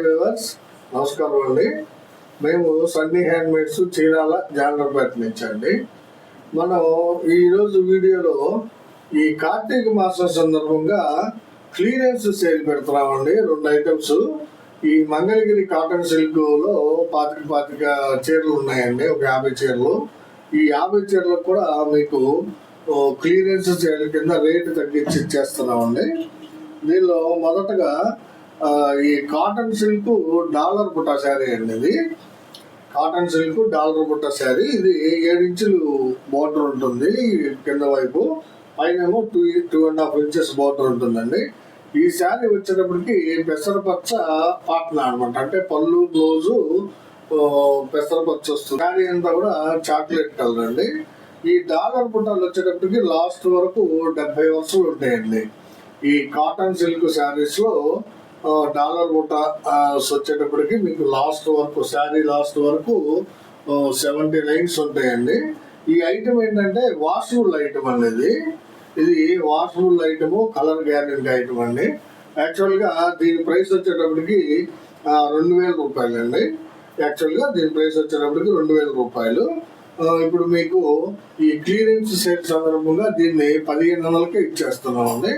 నమస్కారం అండి. మేము సన్నీ హ్యాండ్మేడ్స్ చీరాల జానర్పేట నుంచి అండి. మనం ఈరోజు వీడియోలో ఈ కార్తీక మాసం సందర్భంగా క్లియరెన్స్ సేల్ పెడుతున్నామండి. రెండు ఐటమ్స్. ఈ మంగళగిరి కాటన్ సిల్క్లో పాతిక పాతిక చీరలు ఉన్నాయండి. ఒక యాభై చీరలు. ఈ యాభై చీరలకు కూడా మీకు క్లియరెన్స్ చీరల కింద రేటు తగ్గించి ఇచ్చేస్తున్నామండి. దీనిలో మొదటగా ఈ కాటన్ సిల్క్ డాలర్ బుట్ట శారీ అండి ఇది. కాటన్ సిల్క్ డాలర్ బుట్ట శారీ. ఇది ఏడు ఇంచులు ఉంటుంది కింద వైపు. పైన ఏమో two two and half inches border ఉంటుందండి. ఈ శారీ వచ్చేటప్పటికి పెసరపచ్చ పాట్న అనమాట అంటే పళ్ళు బ్లౌజు పెసరపచ్చ వస్తుంది. శారీ అంతా కూడా చాక్లెట్ కలర్ అండి. ఈ డాలర్ బుట్టాలు వచ్చేటప్పటికి లాస్ట్ వరకు డెబ్బై వరుసలు ఉంటాయండి. ఈ కాటన్ సిల్క్ శారీస్లో డాలర్ మూట వచ్చేటప్పటికి మీకు లాస్ట్ వరకు శారీ లాస్ట్ వరకు సెవెంటీ లైన్స్ ఉంటాయండి. ఈ ఐటమ్ ఏంటంటే వాష్బుల్ ఐటమ్ అనేది. ఇది washable item colour guarantee item అండి. యాక్చువల్గా దీని ప్రైస్ వచ్చేటప్పటికి రెండు వేల రూపాయలండి. యాక్చువల్గా దీని ప్రైస్ వచ్చేటప్పటికి రెండు వేల రూపాయలు. ఇప్పుడు మీకు ఈ క్లియరెన్స్ సేల్ సందర్భంగా దీన్ని పదిహేను నెలలకే ఇచ్చేస్తున్నాం అండి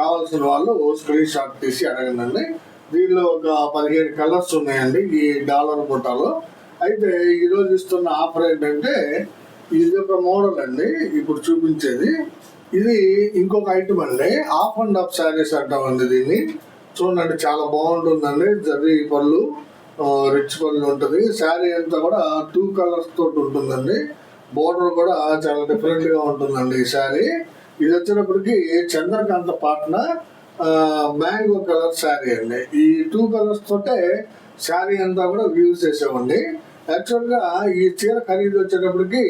కావాల్సిన వాళ్ళు స్క్రీన్ షాట్ తీసి అడగండి దీనిలో ఒక పదిహేను కలర్స్ ఉన్నాయండి ఈ డాలర్ బుట్టాలో అయితే ఈరోజు ఇస్తున్న ఆఫర్ ఏంటంటే ఇది ఒక మోడల్ అండి ఇప్పుడు చూపించేది. ఇది ఇంకొక ఐటమ్ అండి ఆఫ్ అండ్ ఆఫ్ శారీస్ అంటామండి దీన్ని. చూడండి చాలా బాగుంటుందండి జరీ పళ్ళు రిచ్ పళ్ళు ఉంటుంది. శారీ అంతా కూడా టూ కలర్స్ తోటి ఉంటుందండి. బోర్డర్ కూడా చాలా డిఫరెంట్గా ఉంటుందండి ఈ శారీ ఇది వచ్చినప్పటికి చంద్రకాంత పాట్న మ్యాంగో కలర్ శారీ అండి. ఈ టూ కలర్స్ తోటే శారీ అంతా కూడా యూజ్ చేసామండి యాక్చువల్గా ఈ చీర ఖరీదు వచ్చేటప్పటికి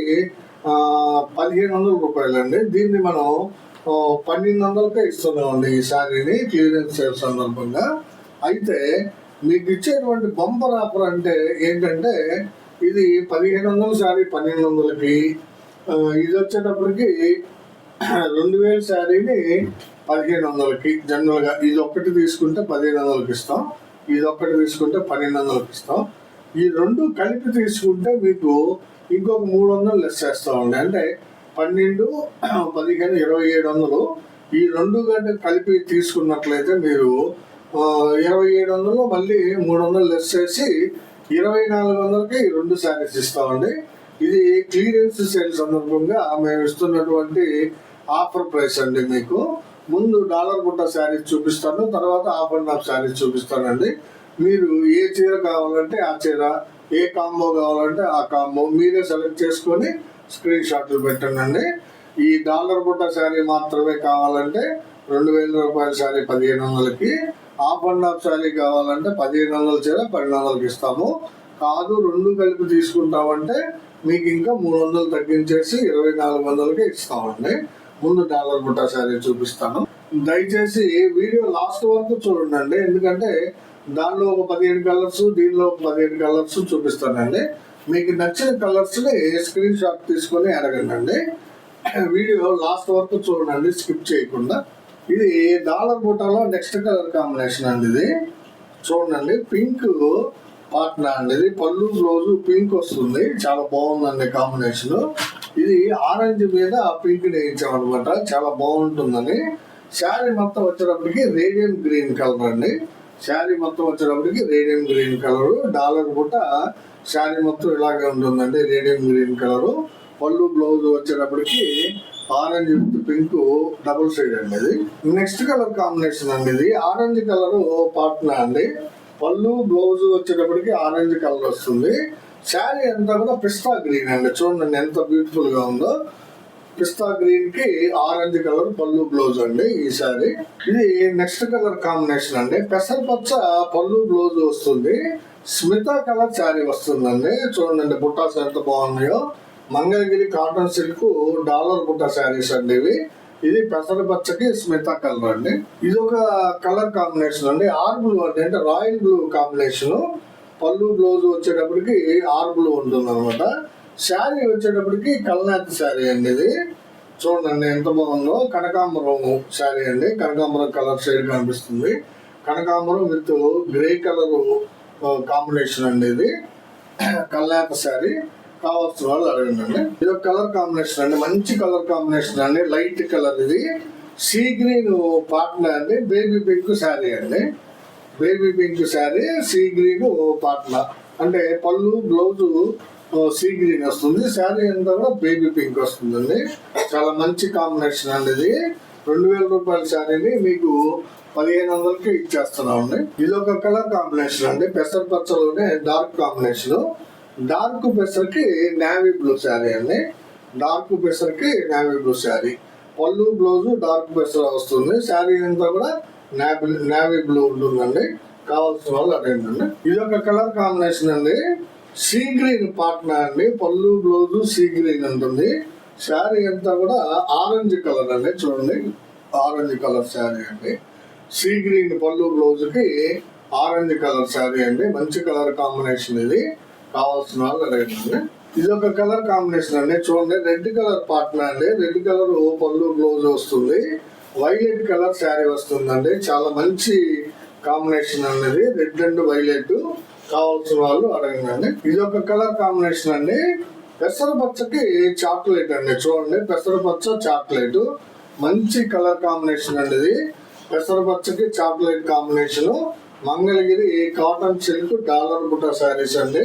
పదిహేను వందల రూపాయలు అండి దీన్ని మనం పన్నెండు వందలకే ఇస్తున్నామండి ఈ శారీని క్లియరెన్స్ సేల్ సందర్భంగా. అయితే మీకు ఇచ్చేటువంటి బంపర్ ఆఫర్ అంటే ఏంటంటే ఇది పదిహేను వందల శారీ పన్నెండు వందలకి ఇది వచ్చేటప్పటికి రెండు వేల శారీని పదిహేను వందలకి జనరల్గా ఇది ఒక్కటి తీసుకుంటే పదిహేను వందలకి ఇస్తాం. ఇది ఒక్కటి తీసుకుంటే పన్నెండు వందలకి ఇస్తాం. ఈ రెండు కలిపి తీసుకుంటే మీకు ఇంకొక మూడు వందలు లెస్ చేస్తామండి అంటే పన్నెండు పదిహేను ఇరవై ఏడు వందలు. ఈ రెండు గంట కలిపి తీసుకున్నట్లయితే మీరు ఇరవై ఏడు వందలు మళ్ళీ మూడు వందలు లెస్ చేసి ఇరవై నాలుగు వందలకి ఈ రెండు శారీస్ ఇస్తామండి. ఇది క్లియరెన్స్ సేల్ సందర్భంగా మేము ఇస్తున్నటువంటి ఆఫర్ ప్రైస్ అండి మీకు. ముందు డాలర్ బుట్ట శారీస్ చూపిస్తాను తర్వాత ఆఫ్ అండ్ ఆఫ్ శారీస్ చూపిస్తానండి. మీరు ఏ చీర కావాలంటే ఆ చీర ఏ కాంబో కావాలంటే ఆ కాంబో మీరే సెలెక్ట్ చేసుకొని స్క్రీన్ షాట్లు పెట్టండి. ఈ డాలర్ బుట్ట శారీ మాత్రమే కావాలంటే రెండు వేల రూపాయల శారీ పదిహేను వందలకి హాఫ్ అండ్ హాఫ్ శారీ కావాలంటే పదిహేను వందల చీర పన్నెండు వందలకి ఇస్తాము. కాదు రెండు కలిపి తీసుకుంటామంటే మీకు ఇంకా మూడు వందలు తగ్గించేసి ఇరవై నాలుగు వందలకి ఇస్తామండి. ముందు డాలర్ బుట్ట శారీ చూపిస్తాను. దయచేసి వీడియో లాస్ట్ వరకు చూడండి. ఎందుకంటే దానిలో ఒక పదిహేను కలర్స్ దీనిలో ఒక పదిహేను కలర్స్ చూపిస్తానండి. మీకు నచ్చిన కలర్స్ని స్క్రీన్ షాట్ తీసుకొని అడగండి. వీడియో లాస్ట్ వరకు చూడండి స్కిప్ చేయకుండా. ఇది డాలర్ బుట్టాలో నెక్స్ట్ కలర్ కాంబినేషన్ అండి ఇది. చూడండి పింక్ పాట్నా అండి ఇది. పళ్ళు రోజు పింక్ వస్తుంది. చాలా బాగుందండి కాంబినేషన్. ఇది ఆరెంజ్ మీద పింక్ వేయించాం అనమాట చాలా బాగుంటుందని. శారీ మొత్తం వచ్చేటప్పటికి రేడియం గ్రీన్ కలర్ అండి. శారీ మొత్తం వచ్చేటప్పటికి రేడియం గ్రీన్ కలర్. డాలర్ పూట శారీ మొత్తం ఇలాగే ఉంటుందండి రేడియం గ్రీన్ కలర్. పళ్ళు బ్లౌజ్ వచ్చేటప్పటికి orange with pink double side అండి ఇది. నెక్స్ట్ కలర్ కాంబినేషన్ అండి ఇది. ఆరెంజ్ కలర్ పాట్నా అండి. పళ్ళు బ్లౌజ్ వచ్చేటప్పటికి ఆరెంజ్ కలర్ వస్తుంది. శారీ అంతా కూడా పిస్తా గ్రీన్ అండి. చూడండి ఎంత బ్యూటిఫుల్గా ఉందో. పిస్తా గ్రీన్కి ఆరెంజ్ కలర్ పళ్ళు బ్లౌజ్ అండి ఈ శారీ. ఇది నెక్స్ట్ కలర్ కాంబినేషన్ అండి. పెసరపచ్చ పళ్ళు బ్లౌజ్ వస్తుంది. స్మిత కలర్ శారీ వస్తుందండి. చూడండి బుట్టాస్ ఎంత బాగున్నాయో. మంగళగిరి కాటన్ సిల్క్ డాలర్ బుట్ట శారీస్ అండి ఇవి. ఇది పెసరపచ్చకి స్మిత కలర్ అండి. ఇది ఒక కలర్ కాంబినేషన్ అండి. ఆర్ బ్లూ అంటే రాయల్ బ్లూ కాంబినేషన్. పళ్ళు బ్లౌజ్ వచ్చేటప్పటికి ఆర్ బ్లూ ఉంటుంది అనమాట శారీ వచ్చేటప్పటికి కల్నాథ్ శారీ అండి ఇది. చూడండి ఎంత బాగుందో. కనకాంబరం శారీ అండి. కనకాంబరం కలర్ షేడ్ కనిపిస్తుంది. కనకాంబరం విత్ గ్రే కలర్ కాంబినేషన్ అండి ఇది. కల్లాక శారీ. కావాల్సిన వాళ్ళు అడగండి. అండి ఇది ఒక కలర్ కాంబినేషన్ అండి. మంచి కలర్ కాంబినేషన్ అండి. లైట్ కలర్ ఇది. సీ గ్రీన్ పాటన అండి. బేబీ పింక్ శారీ అండి. Baby pink sari sea green Patna. అంటే పళ్ళు బ్లౌజు సీ గ్రీన్ వస్తుంది. శారీ అంతా కూడా బేబీ పింక్ వస్తుందండి. చాలా మంచి కాంబినేషన్ అండి ఇది రెండు వేల రూపాయల శారీని మీకు పదిహేను వందలకి ఇచ్చేస్తున్నామండి. ఇది ఒక కలర్ కాంబినేషన్ అండి. పెసర పచ్చలోనే డార్క్ కాంబినేషన్. డార్క్ పెసర్కి నావీ బ్లూ శారీ అండి. డార్క్ పెసర్కి నావీ బ్లూ శారీ. పళ్ళు బ్లౌజు డార్క్ పెసర్ వస్తుంది. శారీ అంతా కూడా నావీ నావీ బ్లూ ఉంటుందండి. కావాల్సిన వాళ్ళు అటెండండి ఇది ఒక కలర్ కాంబినేషన్ అండి. సీ గ్రీన్ పాట్నా అండి. పళ్ళు బ్లౌజ్ సీ గ్రీన్ ఉంటుంది. శారీ అంతా కూడా ఆరెంజ్ కలర్ అండి. చూడండి. ఆరెంజ్ కలర్ శారీ అండి. సీ గ్రీన్ పళ్ళు బ్లౌజ్కి ఆరెంజ్ కలర్ శారీ అండి. మంచి కలర్ కాంబినేషన్ ఇది. కావాల్సిన వాళ్ళు అడగండి ఇది ఒక కలర్ కాంబినేషన్ అండి. చూడండి. రెడ్ కలర్ పాట్నా అండి. రెడ్ కలర్ పళ్ళు బ్లౌజ్ వస్తుంది. వైలెట్ కలర్ శారీ వస్తుందండి. చాలా మంచి కాంబినేషన్ అనేది రెడ్ అండ్ వైలెట్ కావాల్సిన వాళ్ళు అడగండి. ఇది ఒక కలర్ కాంబినేషన్ అండి. పెసరపచ్చకి చాక్లెట్ అండి. చూడండి పెసరపచ్చ చాక్లెట్. మంచి కలర్ కాంబినేషన్ అండి ఇది. పెసరపచ్చకి chocolate combination. Mangalagiri cotton silk dollar బుట్ట శారీస్ అండి.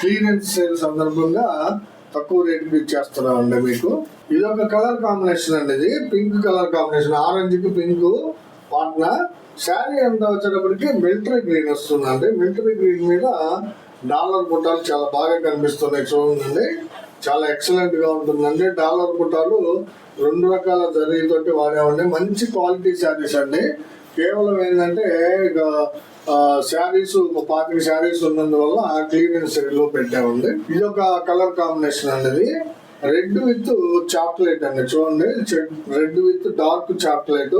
క్లీనెన్స్ సేల్ సందర్భంగా తక్కువ రేటుకి ఇచ్చేస్తున్నాం అండి మీకు. ఇది ఒక కలర్ కాంబినేషన్ అండి ఇది. Pink colour combination. ఆరెంజ్కి pink Patna sari అంతా వచ్చేటప్పటికి మిలిటరీ గ్రీన్ వస్తుందండి. మిలిటరీ గ్రీన్ మీద డాలర్ బుట్టాలు చాలా బాగా కనిపిస్తున్నాయి చూడండి. చాలా ఎక్సలెంట్గా ఉంటుందండి. డాలర్ బుట్టాలు రెండు రకాల జరీతోటి వాడేవండి. మంచి క్వాలిటీ శారీస్ అండి. కేవలం ఏంటంటే ఇక శారీస్ ఒక పాతిక శారీస్ ఉన్నందువల్ల క్లీనెన్స్లో పెట్టామండి. ఇది ఒక కలర్ కాంబినేషన్ అనేది. రెడ్ విత్ చాక్లెట్ అండి చూడండి. Red with dark chocolate.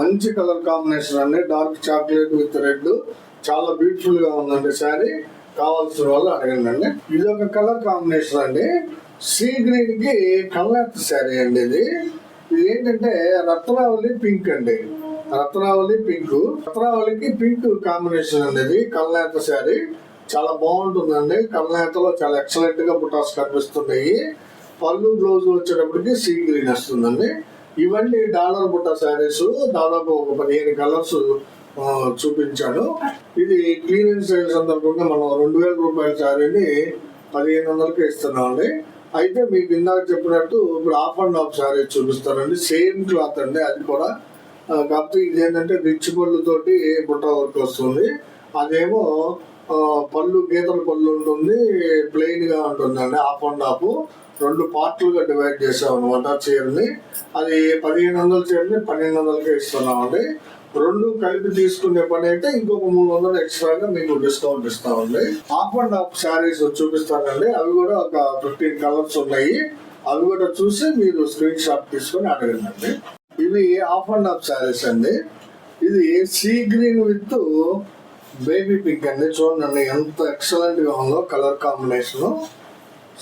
మంచి కలర్ కాంబినేషన్ అండి డార్క్ చాక్లెట్ విత్ రెడ్. చాలా బ్యూటిఫుల్గా ఉందండి శారీ. కావాల్సిన వాళ్ళు అడగండి అండి. ఇది ఒక కలర్ కాంబినేషన్ అండి. సీ గ్రీన్కి కల్లాత్ శారీ అండి ఇది. ఇది ఏంటంటే రత్నావళి పింక్ అండి. రత్నావళి పింక్. రత్నావళికి పింక్ కాంబినేషన్ అనేది కల్నేత శారీ. చాలా బాగుంటుందండి. కల్నేతలో చాలా ఎక్సలెంట్గా బుటాస్ కనిపిస్తున్నాయి. పళ్ళు బ్లౌజ్ వచ్చేటప్పటికి సీ గ్రీన్ వస్తుందండి. ఇవన్నీ డాలర్ బుట్ట శారీస్. దాదాపు ఒక పదిహేను కలర్స్ చూపించాడు. ఇది క్లీనింగ్ సేల్ సందర్భంగా మనం రెండు వేల రూపాయల శారీని పదిహేను వందలకి ఇస్తున్నామండి. అయితే మీకు ఇందాక చెప్పినట్టు ఇప్పుడు ఆఫ్ అండ్ ఆఫ్ శారీ చూపిస్తానండి. సేమ్ క్లాత్ అండి. అది కూడా కాకపోతే ఇది ఏంటంటే రిచ్ పళ్ళుతోటి బుట్ట వర్క్ వస్తుంది. అదేమో పళ్ళు గీతల పళ్ళు ఉంటుంది ప్లెయిన్గా ఉంటుందండి ఆఫ్ అండ్ ఆఫ్ రెండు పార్ట్లుగా డివైడ్ చేసాం అనమాట చీరని. అది పదిహేను వందల చీరని పన్నెండు వందలకే ఇస్తున్నామండి. రెండు కలిపి తీసుకునే పని అయితే ఇంకొక మూడు వందలు ఎక్స్ట్రాగా మీకు డిస్కౌంట్ ఇస్తామండి. హాఫ్ అండ్ హాఫ్ శారీస్ చూపిస్తానండి. అవి కూడా ఒక ఫిఫ్టీన్ కలర్స్ ఉన్నాయి. అవి కూడా చూసి మీరు స్క్రీన్ షాట్ తీసుకొని అడగండి. ఇవి ఆఫ్ అండ్ ఆఫ్ శారీస్ అండి. ఇది sea green with baby pink అండి. చూడండి ఎంత ఎక్సలెంట్గా ఉందో colour combination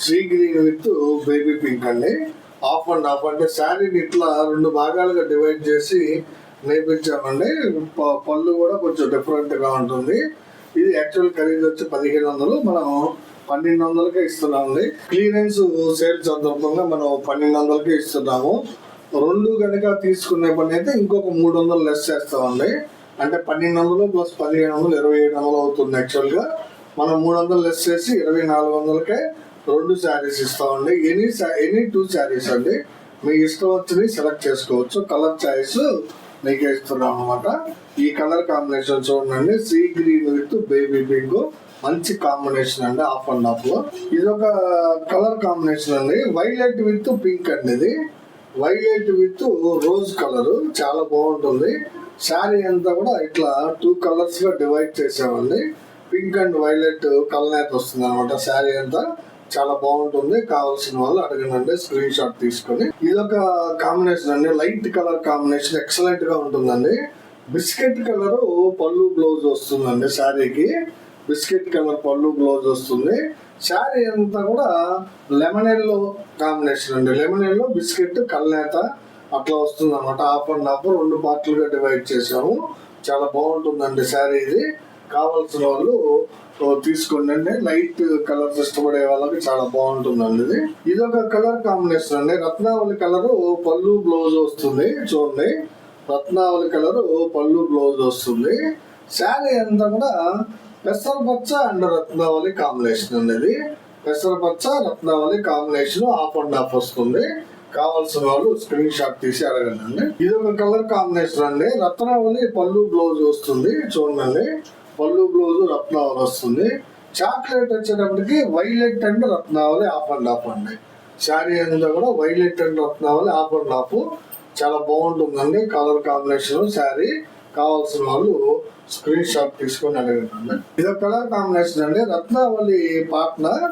sea green with baby pink అండి. హాఫ్ అండ్ ఆఫ్ అంటే శారీని ఇట్లా రెండు భాగాలుగా డివైడ్ చేసి నేర్పించామండి. ప- పళ్ళు కూడా కొంచెం డిఫరెంట్గా ఉంటుంది. ఇది యాక్చువల్ ఖరీదు వచ్చి పదిహేను వందలు మనం పన్నెండు వందలకే ఇస్తున్నామండి. క్లియరెన్స్ సేల్ సందర్భంగా మనం పన్నెండు వందలకే ఇస్తున్నాము. రెండు కనుక తీసుకునే పని అయితే ఇంకొక మూడు వందలు లెస్ చేస్తామండి. అంటే పన్నెండు వందలు ప్లస్ పదిహేను వందలు ఇరవై ఏడు వందలు అవుతుంది యాక్చువల్గా మనం మూడు వందలు లెస్ చేసి ఇరవై నాలుగు వందలకే రెండు శారీస్ ఇస్తామండి. ఎనీ ఎనీ టూ శారీస్ అండి. మీ ఇష్టం వచ్చినవి సెలెక్ట్ చేసుకోవచ్చు. కలర్ చాయిస్ మీకే ఇస్తున్నాం అనమాట ఈ కలర్ కాంబినేషన్ చూడండి. Sea green with baby pink మంచి కాంబినేషన్ అండి. ఆఫ్ అండ్ ఆఫ్ ఇది ఒక కలర్ కాంబినేషన్ అండి. వైలెట్ విత్ పింక్ అండి ఇది. Violet with rose colour. చాలా బాగుంటుంది. శారీ అంతా కూడా ఇట్లా టూ కలర్స్గా డివైడ్ చేసామండి పింక్ అండ్ వైలెట్ కలర్ వస్తుంది అనమాట శారీ అంతా. చాలా బాగుంటుంది. కావాల్సిన వాళ్ళు అడగనండి స్క్రీన్ షాట్ తీసుకొని. ఇది ఒక కాంబినేషన్ అండి. లైట్ కలర్ కాంబినేషన్ ఎక్సలెంట్గా ఉంటుందండి. బిస్కెట్ కలర్ పళ్ళు బ్లౌజ్ వస్తుందండి శారీకి. బిస్కెట్ కలర్ పళ్ళు బ్లౌజ్ వస్తుంది. శారీ అంతా కూడా లెమన్ ఎల్లో కాంబినేషన్ అండి. లెమన్ ఎల్లో బిస్కెట్ కల్నేత అట్లా వస్తుంది అనమాట హాఫ్ అండ్ హాఫ్ రెండు పార్ట్లుగా డివైడ్ చేసాము చాలా బాగుంటుందండి శారీ ఇది. కావాల్సిన వాళ్ళు తీసుకోండి అండి. లైట్ కలర్స్ ఇష్టపడే వాళ్ళకి చాలా బాగుంటుందండి ఇది. ఇది ఒక కలర్ కాంబినేషన్ అండి. రత్నావళి కలరు పళ్ళు బ్లౌజ్ వస్తుంది చూడండి. రత్నావళి కలర్ పళ్ళు బ్లౌజ్ వస్తుంది. శారీ అంతా కూడా పెసరపచ్చ అండ్ రత్నావళి కాంబినేషన్ అండి ఇది పెసరపచ్చ రత్నావళి కాంబినేషన్ ఆఫ్ అండ్ ఆఫ్ వస్తుంది. కావాల్సిన వాళ్ళు స్క్రీన్ షాట్ తీసి అడగండి. అండి ఇది ఒక కలర్ కాంబినేషన్ అండి. రత్నావళి పళ్ళు బ్లౌజ్ వస్తుంది చూడండి. పళ్ళు బ్లౌజ్ రత్నావళి వస్తుంది. చాక్లెట్ వచ్చేటప్పటికి violet and Ratnavali half and half అండి. శారీ అంతా కూడా violet and Ratnavali half and half చాలా బాగుంటుందండి కలర్ కాంబినేషన్ శారీ. కావాల్సిన వాళ్ళు స్క్రీన్ షాట్ తీసుకొని అడగండి. ఇది ఒక కలర్ కాంబినేషన్ అండి. రత్నావళి పార్ట్నర్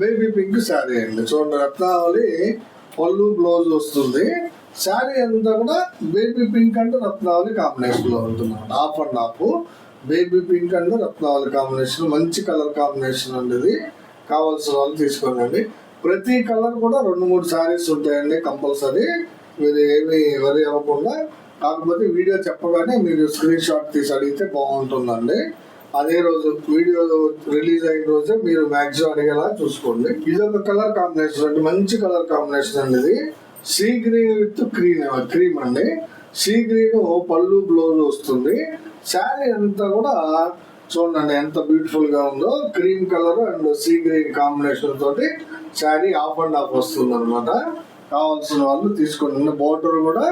బేబీ పింక్ శారీ అండి. చూడండి రత్నావళి పళ్ళు బ్లౌజ్ వస్తుంది. శారీ అంతా కూడా బేబీ పింక్ అండ్ రత్నావళి కాంబినేషన్లో ఉంటుంది half and half baby pink and Ratnavali combination మంచి కలర్ కాంబినేషన్ అండి ఇది. కావాల్సిన వాళ్ళు తీసుకోండి ప్రతి కలర్ కూడా రెండు మూడు శారీస్ ఉంటాయండి కంపల్సరీ. మీరు ఏమి వరి అవ్వకుండా కాకపోతే వీడియో చెప్పగానే మీరు స్క్రీన్ షాట్ తీసి అడిగితే బాగుంటుందండి. అదే రోజు వీడియో రిలీజ్ అయిన రోజే మీరు మ్యాక్సిమం అడిగేలా చూసుకోండి. ఇది ఒక కలర్ కాంబినేషన్ అండి. మంచి కలర్ కాంబినేషన్ అండి ఇది. Sea green with cream cream అండి. సీ గ్రీన్ పళ్ళు బ్లౌజ్ వస్తుంది. శారీ అంతా కూడా చూడండి ఎంత బ్యూటిఫుల్గా ఉందో. Cream colour and sea green combination తోటి శారీ ఆఫ్ అండ్ ఆఫ్ వస్తుంది అనమాట కావాల్సిన వాళ్ళు తీసుకోండి. బోర్డర్ కూడా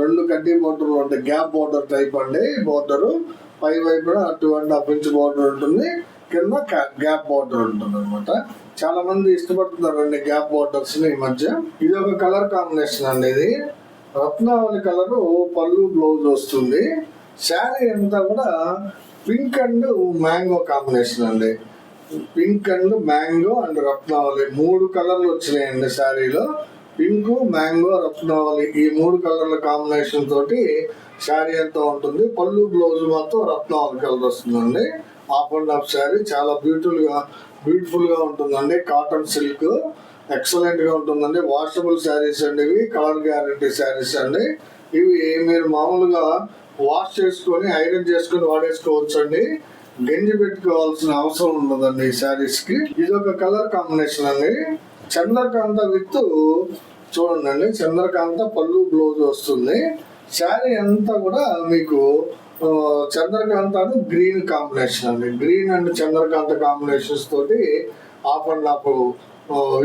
రెండు కడ్డీ బోర్డర్ ఉంటాయి గ్యాప్ బోర్డర్ టైప్ అండి. బోర్డర్ పై వైపున two and half inch border ఉంటుంది. కింద గ్యాప్ బోర్డర్ ఉంటుంది అనమాట చాలా మంది ఇష్టపడుతున్నారండి గ్యాప్ బోర్డర్స్ ఈ మధ్య. ఇది ఒక కలర్ కాంబినేషన్ అండి ఇది. రత్నావళి కలర్ పళ్ళు బ్లౌజ్ వస్తుంది. శారీ అంతా కూడా పింక్ అండ్ మ్యాంగో కాంబినేషన్ అండి. Pink and mango and Ratnavali మూడు కలర్లు వచ్చినాయండి శారీలో. పింక్ మ్యాంగో రత్నావళి ఈ మూడు కలర్ల కాంబినేషన్ తోటి శారీ అంతా ఉంటుంది. పళ్ళు బ్లౌజ్ మాత్రం రత్నావళి కలర్ వస్తుందండి. Half and half sari. చాలా బ్యూటిఫుల్గా బ్యూటిఫుల్గా ఉంటుందండి. కాటన్ సిల్క్ ఎక్సలెంట్గా ఉంటుందండి. వాషబుల్ శారీస్ అండి ఇవి కలర్ గ్యారంటీ శారీస్ అండి. ఇవి మీరు మామూలుగా వాష్ చేసుకొని ఐరన్ చేసుకొని వాడేసుకోవచ్చు అండి గంజి పెట్టుకోవాల్సిన అవసరం ఉండదండి ఈ శారీస్కి ఇది ఒక కలర్ కాంబినేషన్ అండి. చంద్రకాంత విత్ చూడండి. చంద్రకాంత పళ్ళు బ్లౌజ్ వస్తుంది. శారీ అంతా కూడా మీకు చంద్రకాంత గ్రీన్ కాంబినేషన్ అండి. గ్రీన్ అండ్ చంద్రకాంత కాంబినేషన్స్ తోటి ఆఫ్ అండ్ ఆఫ్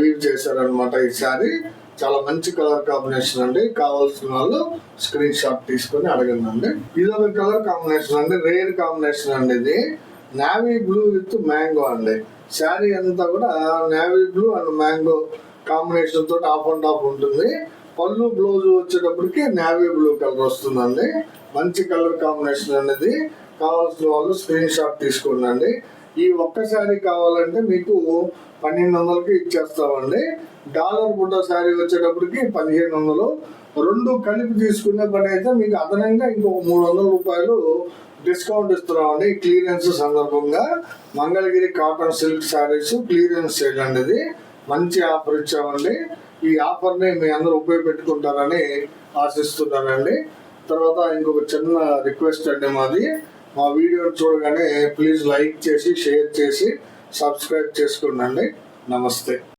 వీవ్ చేశారనమాట ఈ శారీ. చాలా మంచి కలర్ కాంబినేషన్ అండి. కావాల్సిన వాళ్ళు స్క్రీన్ షాట్ తీసుకొని అడగండి. అండి ఇది ఒక కలర్ కాంబినేషన్ అండి. రేర్ కాంబినేషన్ అండి ఇది. నావీ బ్లూ విత్ మ్యాంగో అండి. శారీ అంతా కూడా navy blue and mango combination తోటి ఆఫ్ అండ్ ఆఫ్ ఉంటుంది. పళ్ళు బ్లౌజ్ వచ్చేటప్పటికి నేవీ బ్లూ కలర్ వస్తుందండి. మంచి కలర్ కాంబినేషన్ అనేది కావాల్సిన వాళ్ళు స్క్రీన్ షాట్ తీసుకోండి ఈ ఒక్క శారీ కావాలంటే మీకు పన్నెండు వందలకి ఇచ్చేస్తామండి. డాలర్ బుట్ట శారీ వచ్చేటప్పటికి పదిహేను వందలు రెండు కలిపి తీసుకున్నప్పుడైతే పని అయితే మీకు అదనంగా ఇంకొక మూడు వందల రూపాయలు డిస్కౌంట్ ఇస్తున్నామండి. క్లియరెన్స్ సందర్భంగా Mangalagiri cotton silk saris clearance sale అండి ఇది. మంచి ఆఫర్ ఇచ్చామండి. ఈ ఆఫర్ని మీ అందరూ ఉపయోగపెట్టుకుంటారని ఆశిస్తున్నానండి. తర్వాత ఇంకొక చిన్న రిక్వెస్ట్ అండి మాది. మా వీడియో చూడగానే ప్లీజ్ లైక్ చేసి షేర్ చేసి సబ్స్క్రైబ్ చేసుకోండి నమస్తే.